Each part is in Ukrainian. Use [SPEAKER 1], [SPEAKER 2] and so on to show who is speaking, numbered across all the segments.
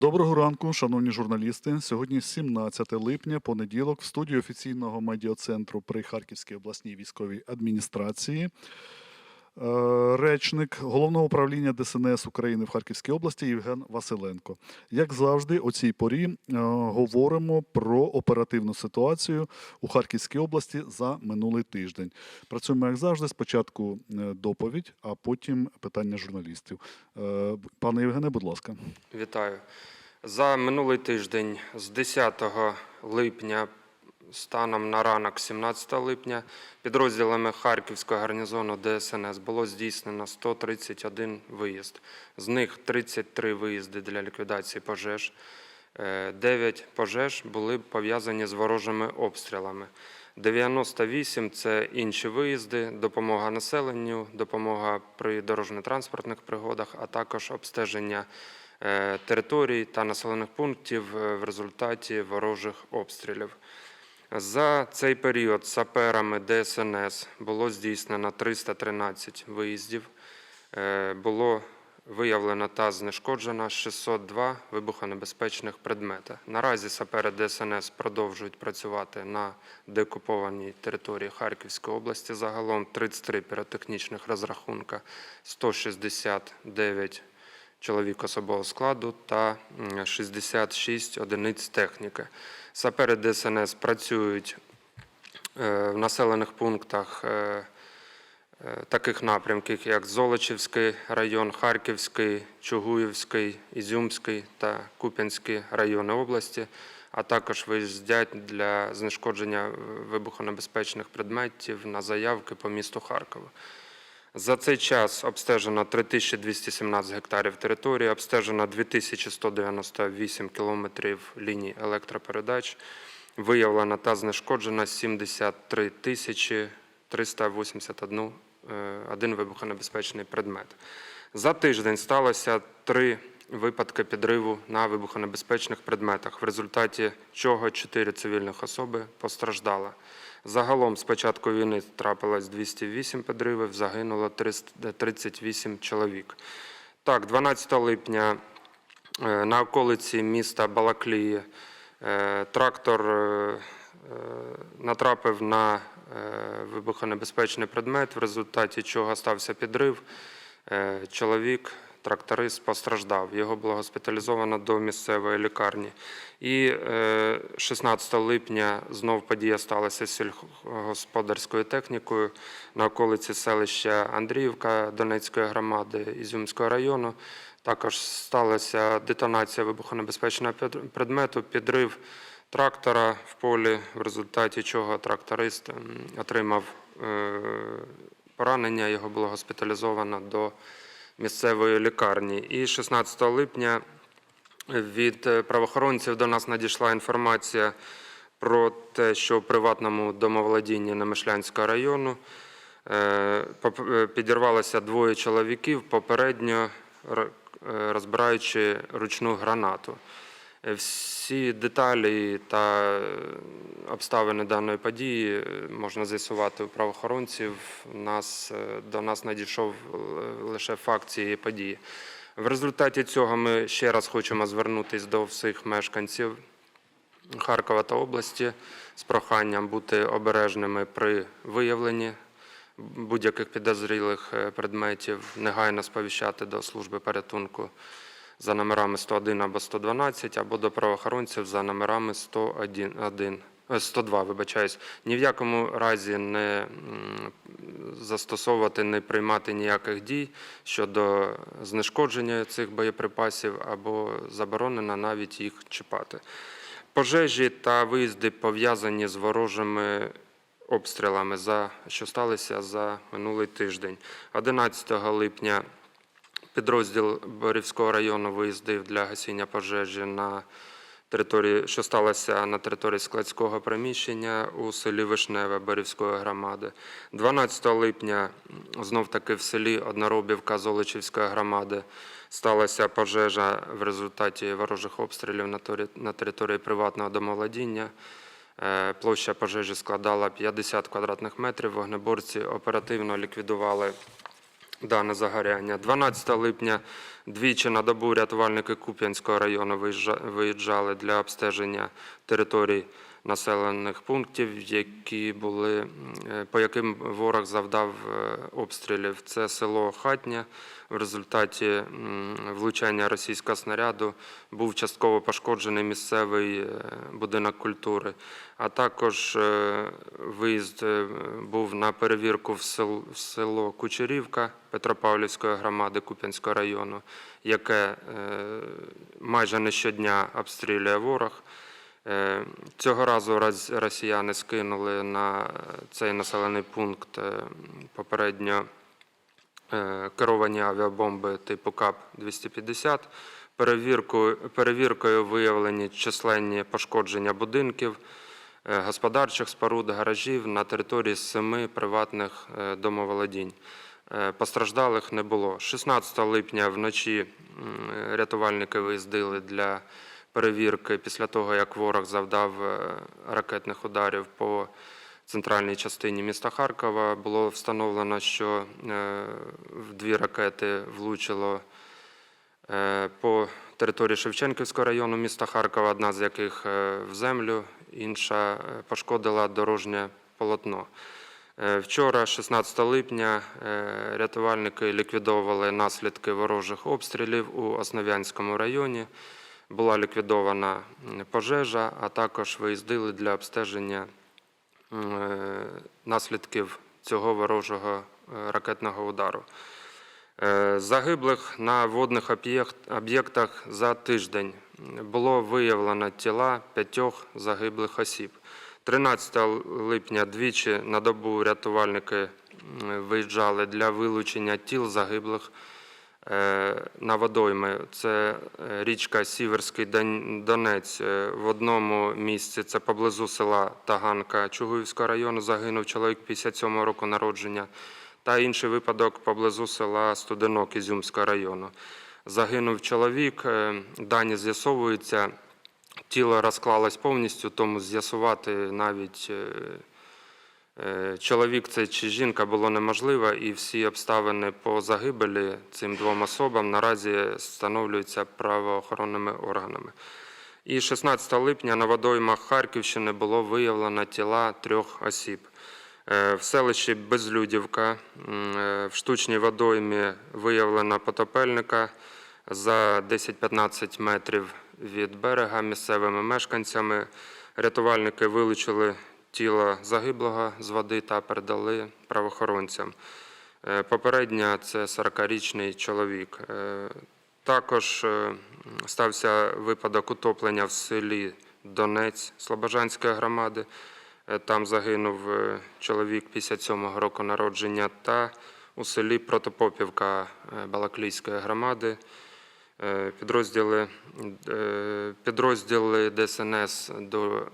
[SPEAKER 1] Доброго ранку, шановні журналісти. Сьогодні 17 липня, понеділок, в студії офіційного медіацентру при Харківській обласній військовій адміністрації. Е, Речник головного управління ДСНС України в Харківській області Євген Василенко. Як завжди, о цій порі е, говоримо про оперативну ситуацію у Харківській області за минулий тиждень. Працюємо як завжди. Спочатку е, доповідь, а потім питання журналістів. Пане Євгене, будь ласка.
[SPEAKER 2] Вітаю. За минулий тиждень з 10 липня станом на ранок 17 липня підрозділами Харківського гарнізону ДСНС було здійснено 131 виїзд. З них 33 виїзди для ліквідації пожеж. 9 пожеж були пов'язані з ворожими обстрілами. 98 – це інші виїзди, допомога населенню, допомога при дорожньо-транспортних пригодах, а також обстеження е, територій та населених пунктів е, в результаті ворожих обстрілів. За цей період саперами ДСНС було здійснено 313 виїздів. Е, Було виявлено та знешкоджено 602 вибухонебезпечних предмета. Наразі сапери ДСНС продовжують працювати на деокупованій території Харківської області. Загалом 33 піротехнічних розрахунка, 169 чоловік особового складу та м, 66 одиниць техніки. Сапери ДСНС працюють е, в населених пунктах е, е, таких напрямків, як Золочівський район, Харківський, Чугуївський, Ізюмський та Куп'янський райони області, а також виїздять для знешкодження вибухонебезпечних предметів на заявки по місту Харкову. За цей час обстежено 3217 гектарів території, обстежено 2198 кілометрів ліній електропередач, виявлено та знешкоджено 73 тисячі 381 е, вибухонебезпечний предмет. За тиждень сталося три випадки підриву на вибухонебезпечних предметах, в результаті чого чотири цивільних особи постраждали. Загалом з початку війни трапилось 208 підривів, загинуло 38 чоловік. Так, 12 липня е, на околиці міста Балаклії е, трактор е, натрапив на вибухонебезпечний предмет, в результаті чого стався підрив. Чоловік, тракторист, постраждав. Його було госпіталізовано до місцевої лікарні. І е, 16 липня знов подія сталася з сільськогосподарською технікою на околиці селища Андріївка Донецької громади Ізюмського району. Також сталася детонація вибухонебезпечного предмету, підрив трактора в полі, в результаті чого тракторист отримав е, поранення, його було госпіталізовано до місцевої лікарні. І 16 липня від е, правоохоронців до нас надійшла інформація про те, що в приватному домовладінні Немишлянського району е, е, підірвалося двоє чоловіків, попередньо розбираючи ручну гранату. Е, Всі деталі та обставини даної події е, можна з'ясувати у правоохоронців. Нас, е, до нас надійшов лише факт цієї події. В результаті цього ми ще раз хочемо звернутися до всіх мешканців Харкова та області з проханням бути обережними при виявленні будь-яких підозрілих предметів, негайно сповіщати до служби порятунку за номерами 101 або 112, або до правоохоронців за номерами 101, один- е, 102, вибачаюсь. Ні в якому разі не застосовувати, не приймати ніяких дій щодо знешкодження цих боєприпасів або заборонено навіть їх чіпати. Пожежі та виїзди пов'язані з ворожими обстрілами, за, що сталися за минулий тиждень. 11 липня підрозділ Борівського району виїздив для гасіння пожежі на території, що сталося на території складського приміщення у селі Вишневе Борівської громади. 12 липня знов таки в селі Одноробівка Золочівської громади сталася пожежа в результаті ворожих обстрілів на території приватного домовладіння. Е, Площа пожежі складала 50 квадратних метрів. Вогнеборці оперативно ліквідували дане загоряння. 12 липня двічі на добу рятувальники Куп'янського району виїжджа- виїжджали для обстеження територій населених пунктів, які були, е, по яким ворог завдав е, обстрілів. Це село Хатня. В результаті влучання російського снаряду був частково пошкоджений місцевий е, будинок культури, а також виїзд був на перевірку в село Кучерівка Петропавлівської громади Куп'янського району, яке майже не щодня обстрілює ворог. Е, Цього разу росіяни скинули на цей населений пункт е, попередньо е, керовані авіабомби типу КАП-250. Перевіркою, перевіркою виявлені численні пошкодження будинків, господарчих споруд, гаражів на території семи приватних домоволодінь. Постраждалих не було. 16 липня вночі рятувальники виїздили для перевірки після того, як ворог завдав е, ракетних ударів по центральній частині міста Харкова. Було встановлено, що е, в дві ракети влучило е, по території Шевченківського району міста Харкова, одна з яких в землю, інша пошкодила дорожнє полотно. Вчора, 16 липня, рятувальники ліквідовували наслідки ворожих обстрілів у Основ'янському районі. Була ліквідована пожежа, а також виїздили для обстеження е, наслідків цього ворожого е, ракетного удару. Е, Загиблих на водних об'єктах за тиждень було виявлено тіла п'ятьох загиблих осіб. 13 липня двічі на добу рятувальники виїжджали для вилучення тіл загиблих е, на водойми. Це е, річка Сіверський Донець. Е, В одному місці це поблизу села Таганка Чугуївського району загинув чоловік 57 року народження. Та інший випадок поблизу села Студенок Ізюмського району. Загинув чоловік, е, дані з'ясовуються, тіло розклалось повністю, тому з'ясувати навіть е, е, чоловік це чи жінка було неможливо, і всі обставини по загибелі цим двом особам наразі встановлюються правоохоронними органами. І 16 липня на водоймах Харківщини було виявлено тіла трьох осіб. Е, В селищі Безлюдівка е, в штучній водоймі виявлено потопельника за 10-15 метрів від берега місцевими мешканцями. Рятувальники вилучили тіло загиблого з води та передали правоохоронцям. Е, Попередньо це 40-річний чоловік. Е, Також е, стався випадок утоплення в селі Донець Слобожанської громади. Там загинув чоловік 57-го року народження та у селі Протопопівка Балаклійської громади. Підрозділи, підрозділи ДСНС до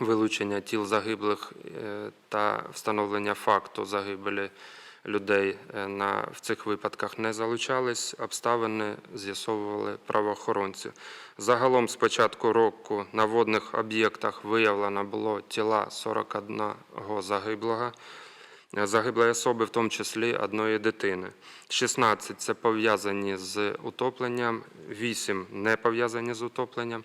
[SPEAKER 2] вилучення тіл загиблих е, та встановлення факту загибелі людей е, на, в цих випадках не залучались. Обставини з'ясовували правоохоронці. Загалом з початку року на водних об'єктах виявлено було тіла 41 загиблого. Е, Загиблої особи, в тому числі одної дитини. 16 – це пов'язані з утопленням, 8 – не пов'язані з утопленням,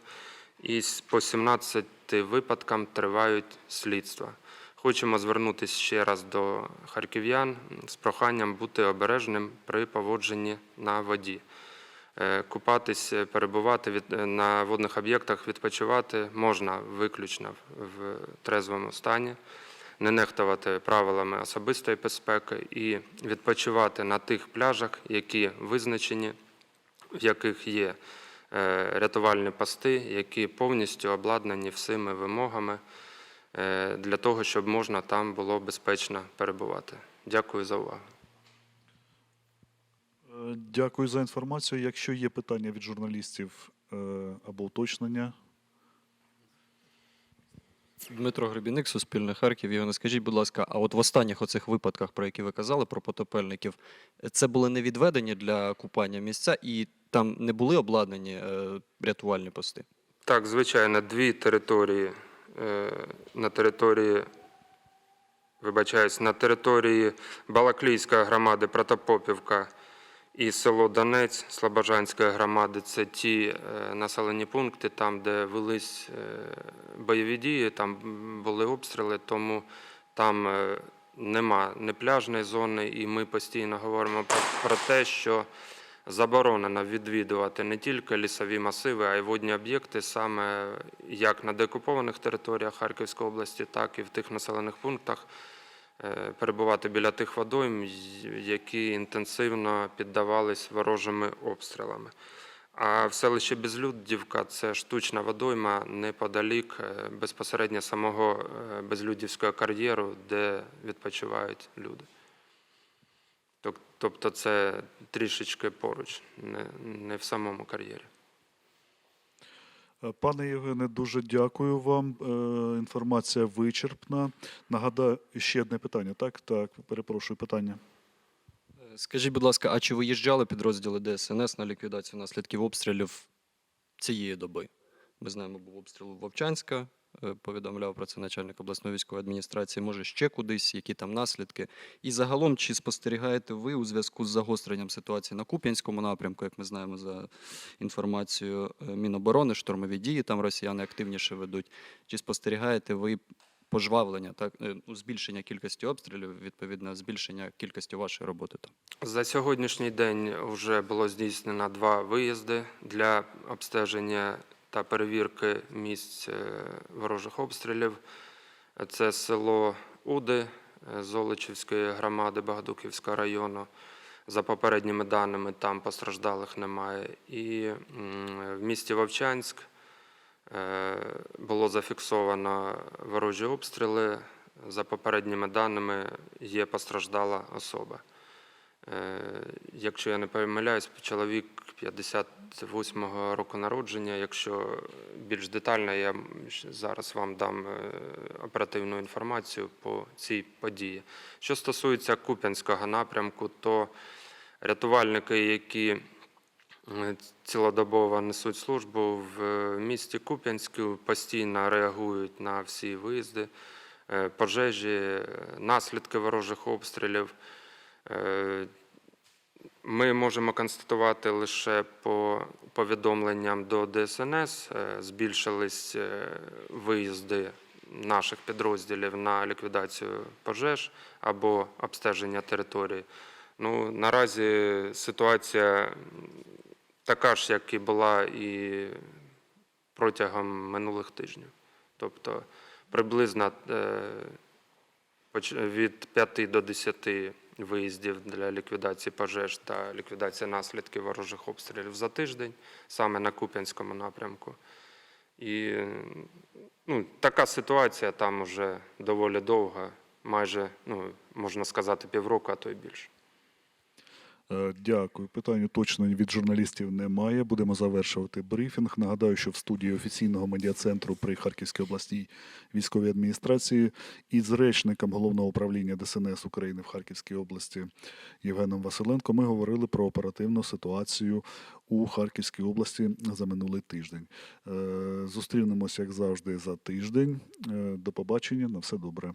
[SPEAKER 2] і по 17 випадкам тривають слідства. Хочемо звернутися ще раз до харків'ян з проханням бути обережним при поводженні на воді. Е, Купатись, е, перебувати е, на водних об'єктах, відпочивати можна виключно в трезвому стані не нехтувати правилами особистої безпеки і відпочивати на тих пляжах, які визначені, в яких є рятувальні пости, які повністю обладнані всіми вимогами е, для того, щоб можна там було безпечно перебувати. Дякую за увагу.
[SPEAKER 1] Е, Дякую за інформацію. Якщо є питання від журналістів е, або уточнення,
[SPEAKER 3] Дмитро Гребіник, Суспільне Харків. Євгене, скажіть, будь ласка, а от в останніх оцих випадках, про які ви казали, про потопельників, це були не відведені для купання місця, і там не були обладнані е, рятувальні пости?
[SPEAKER 2] Так, звичайно, дві території е, на території вибачаюсь, на території Балаклійської громади Протопопівка і село Донець Слобожанської громади це ті е, населені пункти, там, де велись е, бойові дії, там були обстріли, тому там е, нема не пляжної зони, і ми постійно говоримо про, про те, що заборонено відвідувати не тільки лісові масиви, а й водні об'єкти, саме як на деокупованих територіях Харківської області, так і в тих населених пунктах, е, перебувати біля тих водойм, які інтенсивно піддавались ворожими обстрілами. А в селищі Безлюдівка це штучна водойма неподалік е, безпосередньо самого е, Безлюдівського кар'єру, де відпочивають люди. Тоб- Тобто це трішечки поруч, не, не в самому кар'єрі.
[SPEAKER 1] Пане Євгене, дуже дякую вам. Е, Інформація вичерпна. Нагадаю, ще одне питання. Так, так, перепрошую питання.
[SPEAKER 3] Скажіть, будь ласка, а чи виїжджали підрозділи ДСНС на ліквідацію наслідків обстрілів цієї доби? Ми знаємо, був обстріл Вовчанська, повідомляв про це начальник обласної військової адміністрації, може ще кудись, які там наслідки. І загалом, чи спостерігаєте ви у зв'язку з загостренням ситуації на Куп'янському напрямку, як ми знаємо за інформацією е, Міноборони, штурмові дії там росіяни активніше ведуть. Чи спостерігаєте ви пожвавлення, так, е, ну, збільшення кількості обстрілів, відповідно, збільшення кількості вашої роботи там?
[SPEAKER 2] За сьогоднішній день вже було здійснено два виїзди для обстеження та перевірки місць е, ворожих обстрілів. Це село Уди е, Золочівської громади Богодуківського району. За попередніми даними, там постраждалих немає. І в місті Вовчанськ е, було зафіксовано ворожі обстріли. За попередніми даними є постраждала особа. Е, Якщо я не помиляюсь, чоловік 58-го року народження. Якщо більш детально, я зараз вам дам е, оперативну інформацію по цій події. Що стосується Куп'янського напрямку, то рятувальники, які е, цілодобово несуть службу в місті Куп'янську, постійно реагують на всі виїзди, пожежі, наслідки ворожих обстрілів. Е, Ми можемо констатувати лише по повідомленням до ДСНС, е, збільшились е, виїзди наших підрозділів на ліквідацію пожеж або обстеження території. Ну, наразі ситуація така ж, як і була і протягом минулих тижнів. Тобто приблизно від 5 до 10 виїздів для ліквідації пожеж та ліквідації наслідків ворожих обстрілів за тиждень, саме на Куп'янському напрямку. І ну, така ситуація там вже доволі довга, майже, ну, можна сказати, півроку, а то й більше.
[SPEAKER 1] Е, Дякую. Питань уточнень від журналістів немає. Будемо завершувати брифінг. Нагадаю, що в студії офіційного медіа-центру при Харківській обласній військовій адміністрації із речником головного управління ДСНС України в Харківській області Євгеном Василенко ми говорили про оперативну ситуацію у Харківській області за минулий тиждень. Е, Зустрінемось, як завжди, за тиждень. Е, До побачення. На все добре.